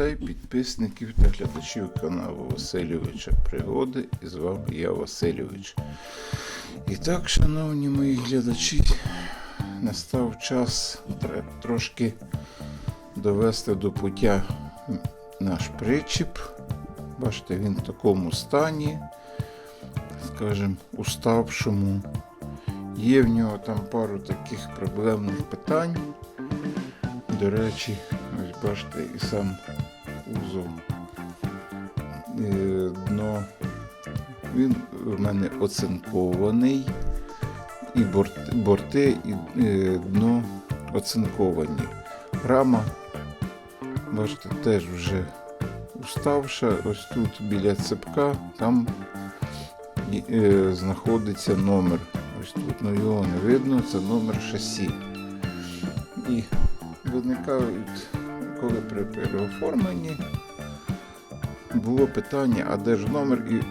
гостей, підписників та глядачів каналу Васильовича Пригоди. І з вами я Васильович. І так, шановні мої глядачі, настав час трошки довести до пуття наш причіп. Бачите, він в такому стані, скажімо, уставшому. Є в нього там пару таких проблемних питань. До речі, ось бачите, і сам узол е, дно. Він в мене оцинкований, і борти, борти і е, дно оцинковані. Рама, бачите, теж вже уставша. Ось тут біля цепка, там е, знаходиться номер. Ось тут, ну його не видно, це номер шасі. І виникають, коли при переоформленні було питання, а де ж номер, і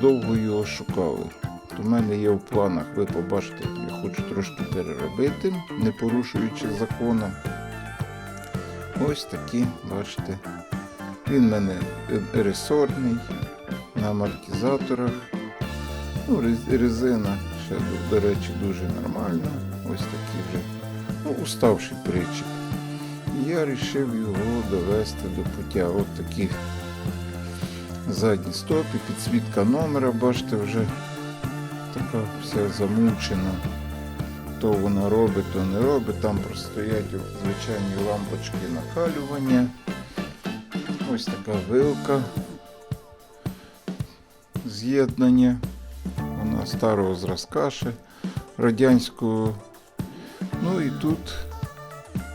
довго його шукали. То в мене є в планах, ви побачите, я хочу трошки переробити, не порушуючи закону. Ось такі, бачите. Він в мене ресорний на амортизаторах. Ну, резина ще, до речі, дуже нормальна. Ось такий вже ну, уставший причіп. Я вирішив його довести до пуття. От такі задні стопи, підсвітка номера, бачите, вже така вся замучена. То вона робить, то не робить. Там простоять звичайні лампочки накалювання. Ось така вилка з'єднання. Вона старого зразка ще радянського. Ну і тут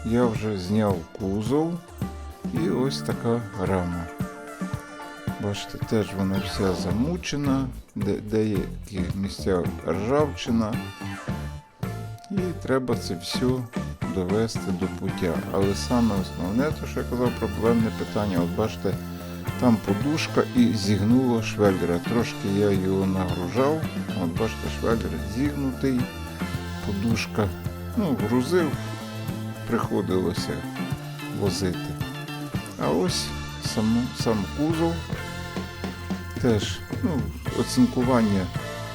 я вже зняв кузов і ось така рама. Бачите, теж вона вся замучена, де, деякі місця ржавчина. І треба це все довести до пуття. Але саме основне, то що я казав, проблемне питання. От бачите, там подушка і зігнуло швеллера. Трошки я його нагружав. От бачите, швеллер зігнутий, подушка. Ну, грузив, приходилося возити. А ось сам, сам кузов теж ну, оцинкування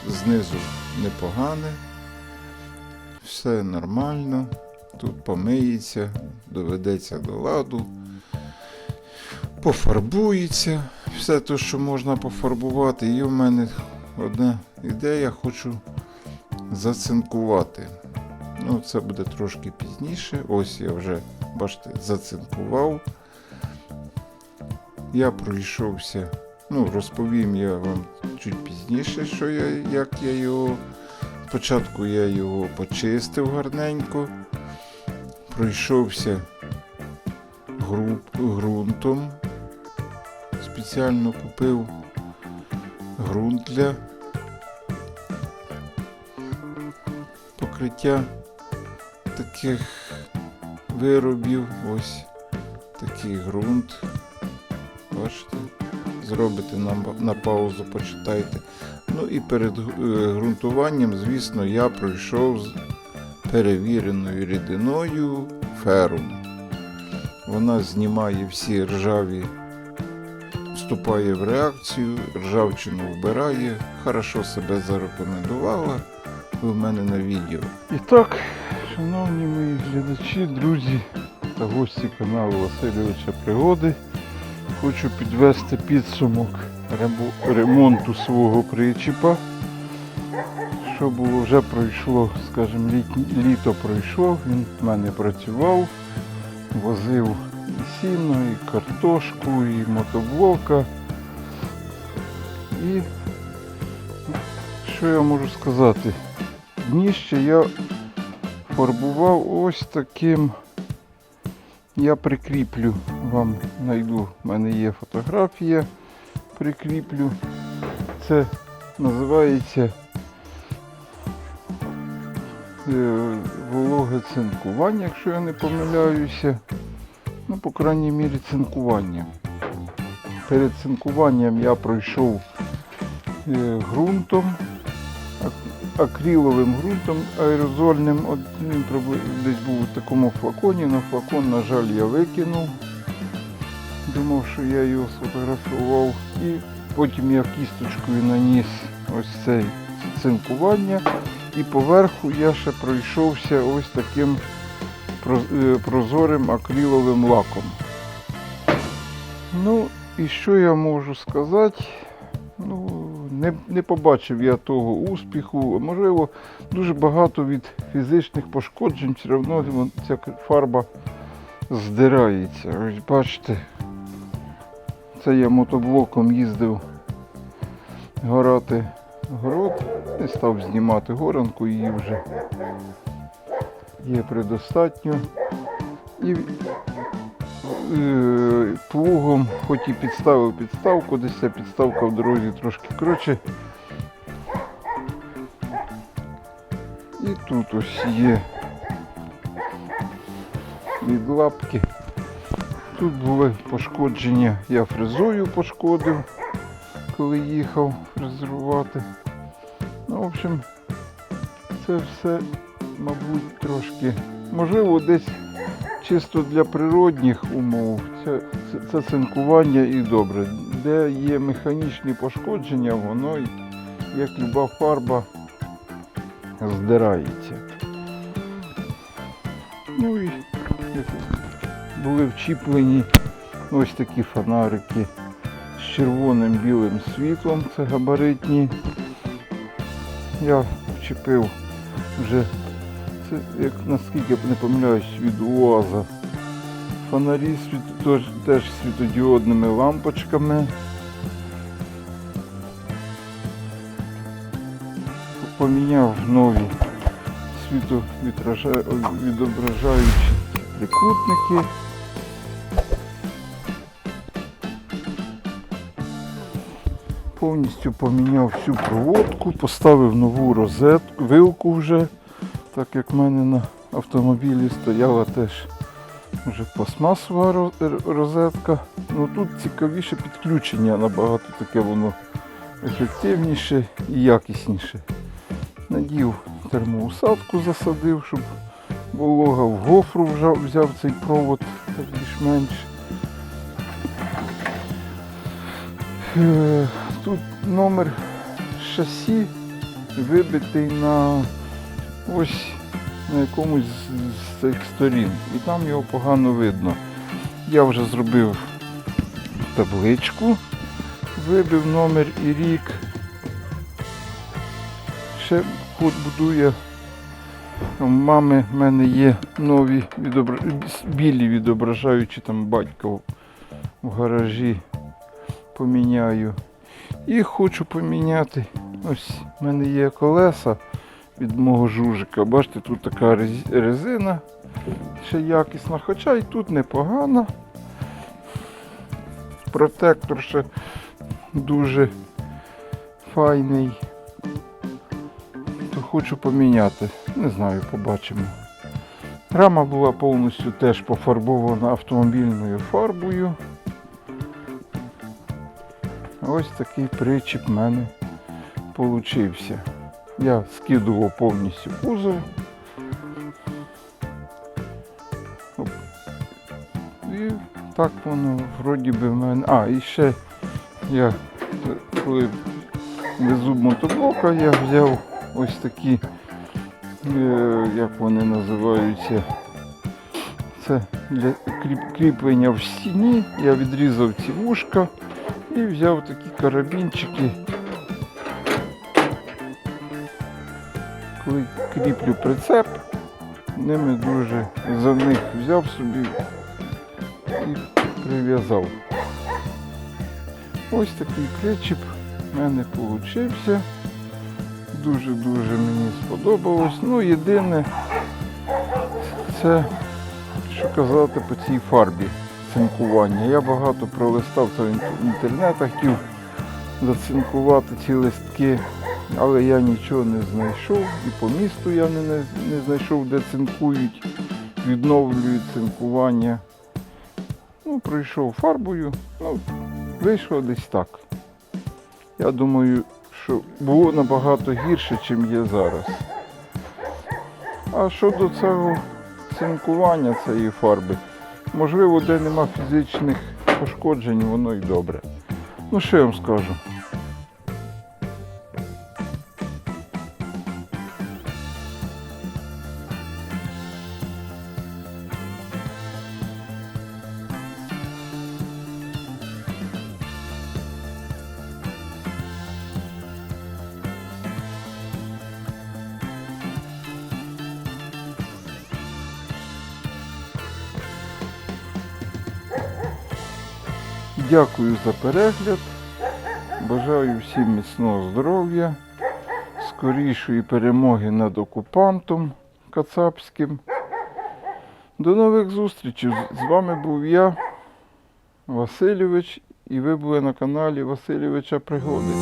знизу непогане. Все нормально. Тут помиється, доведеться до ладу пофарбується. Все те, що можна пофарбувати. І в мене одна ідея, хочу зацинкувати. Ну, це буде трошки пізніше. Ось я вже, бачите, зацинкував. Я пройшовся. Ну, розповім я вам чуть пізніше, що я, як я його. Спочатку я його почистив гарненько, пройшовся ґрунтом. Спеціально купив ґрунт для покриття таких виробів. Ось такий ґрунт. Бачите? Зробите на, на паузу, почитайте. Ну і перед е, ґрунтуванням, звісно, я пройшов з перевіреною рідиною ферум. Вона знімає всі ржаві, вступає в реакцію, ржавчину вбирає, хорошо себе зарекомендувала ви в мене на відео. І так, шановні мої глядачі, друзі та гості каналу Васильовича Пригоди, хочу підвести підсумок ремонту свого причіпа. Що було, вже пройшло, скажімо, літ- літо пройшло, він в мене працював, возив і сіно, і картошку, і мотоблока. І що я можу сказати? Дніще я фарбував ось таким. Я прикріплю вам, знайду, в мене є фотографія, прикріплю. Це називається е, вологе цинкування, якщо я не помиляюся. Ну, по крайній мірі, цинкування. Перед цинкуванням я пройшов е, ґрунтом, акриловим ґрунтом аерозольним. Він десь був у такому флаконі, але флакон, на жаль, я викинув. думав, що я його сфотографував. І потім я кісточкою наніс ось це цинкування. І поверху я ще пройшовся ось таким е, прозорим акриловим лаком. Ну, і що я можу сказати? Не, не побачив я того успіху. Можливо, дуже багато від фізичних пошкоджень, все одно ця фарба здирається. Ось бачите, це я мотоблоком їздив горати город, не став знімати горанку, її вже є предостатньо. І плугом, хоч і підставив підставку, десь ця підставка в дорозі трошки коротше. І тут ось є від лапки. Тут були пошкодження, я фрезою пошкодив, коли їхав фрезерувати. Ну, в общем, це все, мабуть, трошки. Можливо, десь чисто для природних умов це, це, цинкування і добре. Де є механічні пошкодження, воно, як люба фарба, здирається. Ну і були вчіплені ось такі фонарики з червоним білим світлом, це габаритні. Я вчепив вже це, як наскільки я не помиляюсь, від УАЗа. Фонарі світ, теж, світодіодними лампочками. Поміняв нові світовідображаючі трикутники. Повністю поміняв всю проводку, поставив нову розетку, вилку вже, так як в мене на автомобілі стояла теж вже пластмасова розетка. Ну тут цікавіше підключення, набагато таке воно ефективніше і якісніше. Надів термоусадку, засадив, щоб волога в гофру взяв, взяв цей провод так більш-менш. Е, Тут номер шасі вибитий на ось на якомусь з- цих сторін. І там його погано видно. Я вже зробив табличку, вибив номер і рік. Ще ход будує. У мами в мене є нові відобра... білі відображаючі там батька в- в гаражі поміняю. І хочу поміняти. Ось в мене є колеса від мого жужика. Бачите, тут така резина ще якісна, хоча і тут непогана. Протектор ще дуже файний. То хочу поміняти. Не знаю, побачимо. Рама була повністю теж пофарбована автомобільною фарбою. Ось такий причіп в мене получився. Я скидував повністю кузов. І так воно вроді би в мене. А, і ще я коли везу мотоблока, я взяв ось такі, е, як вони називаються. Це для кріп- кріплення в стіні. Я відрізав ці вушка і взяв такі карабінчики. Кріплю прицеп, ними дуже за них взяв собі і прив'язав. Ось такий причіп в мене вийшов. Дуже-дуже мені сподобалось. Ну, єдине, це що казати по цій фарбі цинкування. Я багато пролистав це в інтернетах, хотів зацинкувати ці листки, але я нічого не знайшов. І по місту я не, не, знайшов, де цинкують, відновлюють цинкування. Ну, пройшов фарбою, ну, вийшло десь так. Я думаю, що було набагато гірше, ніж є зараз. А щодо цього цинкування цієї фарби, можливо, де нема фізичних пошкоджені, воно і добре. Ну що я вам скажу? Дякую за перегляд. Бажаю всім міцного здоров'я, скорішої перемоги над окупантом кацапським. До нових зустрічей. З вами був я, Васильович, і ви були на каналі Васильовича Пригоди.